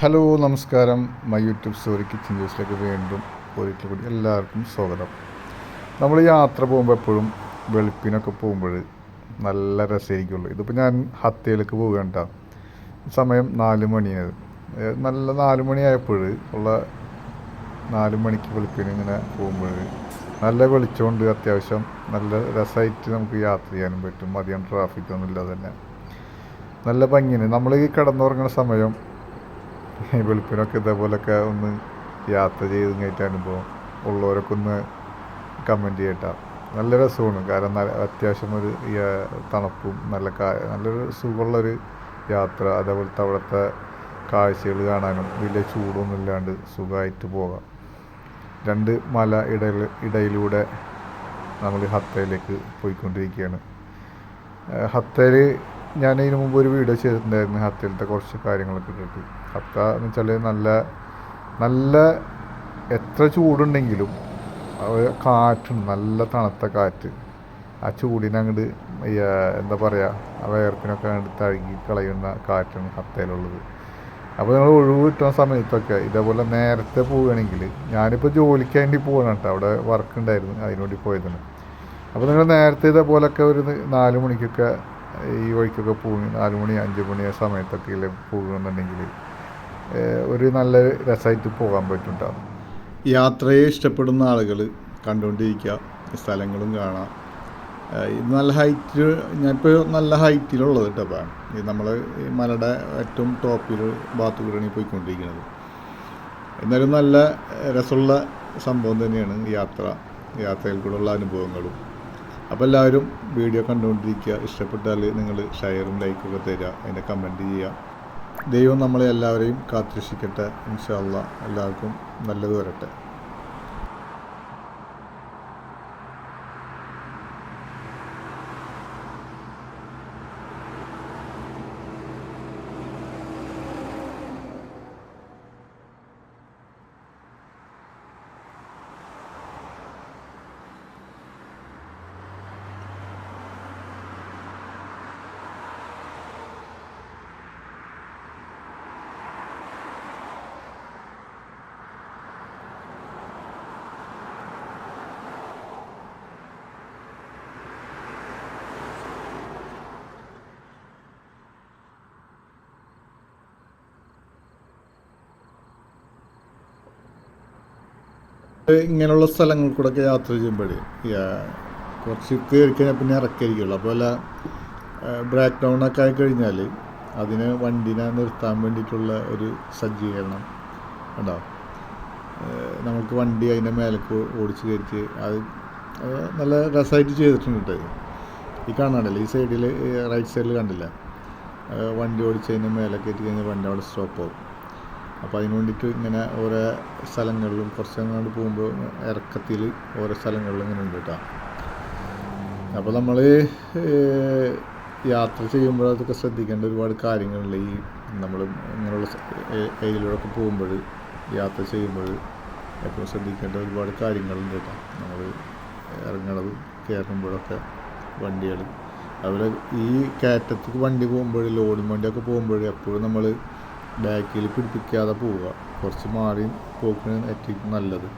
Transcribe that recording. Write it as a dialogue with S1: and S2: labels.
S1: Hello നമസ്കാരം. My YouTube story kitchen ന്യൂസിലേക്ക് വീണ്ടും ഒരിക്കൽ കൂടി എല്ലാവർക്കും സ്വാഗതം. നമ്മൾ യാത്ര പോകുമ്പോൾ എപ്പോഴും വെളുപ്പിനൊക്കെ പോകുമ്പോൾ നല്ല രസമായിരിക്കുള്ളൂ ഇതിപ്പോൾ ഞാൻ ഹത്തയിലേക്ക് പോവുകയാണ് കേട്ടോ സമയം നാല് മണിയാണ്. ഏഹ് നല്ല നാല് മണിയായപ്പോൾ ഉള്ള നാല് മണിക്ക് വെളുപ്പിന് ഇങ്ങനെ പോകുമ്പോൾ നല്ല വെളിച്ചമുണ്ട് അത്യാവശ്യം നല്ല രസമായിട്ട് നമുക്ക് യാത്ര ചെയ്യാനും പറ്റും. അധികം ട്രാഫിക്കൊന്നും ഇല്ലാതെ തന്നെ. നല്ല ഭംഗിയാണ് നമ്മൾ ഈ കിടന്നുറങ്ങുന്ന സമയം വെളുപ്പിനൊക്കെ ഇതേപോലൊക്കെ ഒന്ന് യാത്ര ചെയ്ത് കഴിഞ്ഞിട്ട് അനുഭവം ഉള്ളവരൊക്കെ ഒന്ന് കമന്റ് ചെയ്യട്ടാ. നല്ല രസമാണ്. കാരണം നല്ല അത്യാവശ്യം ഒരു തണുപ്പും നല്ല കാ നല്ലൊരു സുഖമുള്ളൊരു യാത്ര. അതേപോലത്തെ അവിടുത്തെ കാഴ്ചകൾ കാണാനും വലിയ ചൂടൊന്നും ഇല്ലാണ്ട് സുഖമായിട്ട് പോകാം. രണ്ട് മല ഇടയിൽ ഇടയിലൂടെ നമ്മൾ ഹത്തയിലേക്ക് പോയിക്കൊണ്ടിരിക്കുകയാണ്. ഹത്തയിൽ ഞാൻ ഇതിനു മുമ്പ് ഒരു വീഡിയോ ചെയ്തിട്ടുണ്ടായിരുന്നു ഹത്തയിലത്തെ കുറച്ച് കാര്യങ്ങളൊക്കെ ഇട്ടിട്ട് ഹത്ത എന്ന് വെച്ചാൽ നല്ല നല്ല എത്ര ചൂടുണ്ടെങ്കിലും കാറ്റുണ്ട് നല്ല തണുത്ത കാറ്റ് ആ ചൂടിനെ അങ്ങോട്ട് എന്താ പറയുക ആ വയർപ്പിനൊക്കെ അങ്ങോട്ട് തഴുകി കളയുന്ന കാറ്റാണ് കത്തയിലുള്ളത് അപ്പോൾ നിങ്ങൾ ഒഴിവ് കിട്ടുന്ന സമയത്തൊക്കെ ഇതേപോലെ നേരത്തെ പോവുകയാണെങ്കിൽ ഞാനിപ്പോൾ ജോലിക്ക് വേണ്ടി പോകണം കേട്ടോ. അവിടെ വർക്ക് ഉണ്ടായിരുന്നു അതിനുവേണ്ടി പോയതാണ്. അപ്പോൾ നിങ്ങൾ നേരത്തെ ഇതേപോലൊക്കെ ഒരു നാല് മണിക്കൊക്കെ ഈ വഴിക്കൊക്കെ പോകും നാല് മണി അഞ്ച് മണി ആ സമയത്തൊക്കെ പോകുന്നുണ്ടെങ്കിൽ ഒരു നല്ല രസമായിട്ട് പോകാൻ പറ്റുന്നുണ്ടാവും. യാത്രയെ ഇഷ്ടപ്പെടുന്ന ആളുകൾ കണ്ടുകൊണ്ടിരിക്കുക സ്ഥലങ്ങളും കാണാം. ഇത് നല്ല ഹൈറ്റ് ഞാനിപ്പോൾ നല്ല ഹൈറ്റിലുള്ളത് കേട്ടോ അപ്പം ഇത് നമ്മൾ മലയുടെ ഏറ്റവും ടോപ്പിൽ ഈ പോയിക്കൊണ്ടിരിക്കുന്നത് എന്നാലും നല്ല രസമുള്ള സംഭവം തന്നെയാണ് യാത്ര. യാത്രയിൽ കൂടെയുള്ള അനുഭവങ്ങളും. അപ്പോൾ എല്ലാവരും വീഡിയോ കണ്ടുകൊണ്ടിരിക്കുക ഇഷ്ടപ്പെട്ടാൽ നിങ്ങൾ ഷെയറും ലൈക്കൊക്കെ തരിക അതിന്റെ കമന്റ് ചെയ്യുക ദൈവം നമ്മളെ എല്ലാവരെയും കാത്തുരക്ഷിക്കട്ടെ. ഇൻഷാല്ല എല്ലാവർക്കും നല്ലത് വരട്ടെ. ഇങ്ങനെയുള്ള സ്ഥലങ്ങളിൽ ഒക്കെ യാത്ര ചെയ്യുമ്പോഴേ കുറച്ച് കയറി കഴിഞ്ഞാൽ പിന്നെ ഇറക്കായിരിക്കുള്ളൂ. അപ്പോൾ അല്ല ബ്രേക്ക് ഡൗൺ ഒക്കെ ആയി കഴിഞ്ഞാൽ അതിന് വണ്ടിനെ നിർത്താൻ വേണ്ടിയിട്ടുള്ള ഒരു സജ്ജീകരണം ഉണ്ടാവും. നമുക്ക് വണ്ടി അതിന്റെ മേലേക്ക് ഓടിച്ച് കയറ്റി അത് നല്ല രസമായിട്ട് ചെയ്തിട്ടുണ്ട് ഈ കാണാണ്ടല്ലോ ഈ സൈഡിൽ റൈറ്റ് സൈഡിൽ കണ്ടില്ല? വണ്ടി ഓടിച്ച് അതിന്റെ മേലെ കയറ്റി കഴിഞ്ഞാൽ വണ്ടി അവിടെ സ്റ്റോപ്പ് ആവും. അപ്പോൾ അതിന് വേണ്ടിയിട്ട് ഇങ്ങനെ ഓരോ സ്ഥലങ്ങളിലും കുറച്ച് അങ്ങോട്ട് പോകുമ്പോൾ ഇറക്കത്തിൽ ഓരോ സ്ഥലങ്ങളിലും ഇങ്ങനെ ഉണ്ട് കേട്ടോ അപ്പോൾ നമ്മൾ യാത്ര ചെയ്യുമ്പോൾ അതൊക്കെ ശ്രദ്ധിക്കേണ്ട ഒരുപാട് കാര്യങ്ങളുണ്ട്. ഈ നമ്മൾ ഇങ്ങനെയുള്ള ഏരിയയിലൂടെയൊക്കെ പോകുമ്പോൾ യാത്ര ചെയ്യുമ്പോൾ എപ്പോഴും ശ്രദ്ധിക്കേണ്ട ഒരുപാട് കാര്യങ്ങളുണ്ട് കേട്ടോ നമ്മൾ ഇറങ്ങണത് കയറുമ്പോഴൊക്കെ വണ്ടികൾ അതുപോലെ ഈ കയറ്റത്തേക്ക് വണ്ടി പോകുമ്പോൾ ലോഡും വണ്ടിയൊക്കെ പോകുമ്പോൾ എപ്പോഴും നമ്മൾ ബാക്കിൽ പിടിപ്പിക്കാതെ പോവുക. കുറച്ച് മാറി പോക്കിന് ഏറ്റവും നല്ലത്.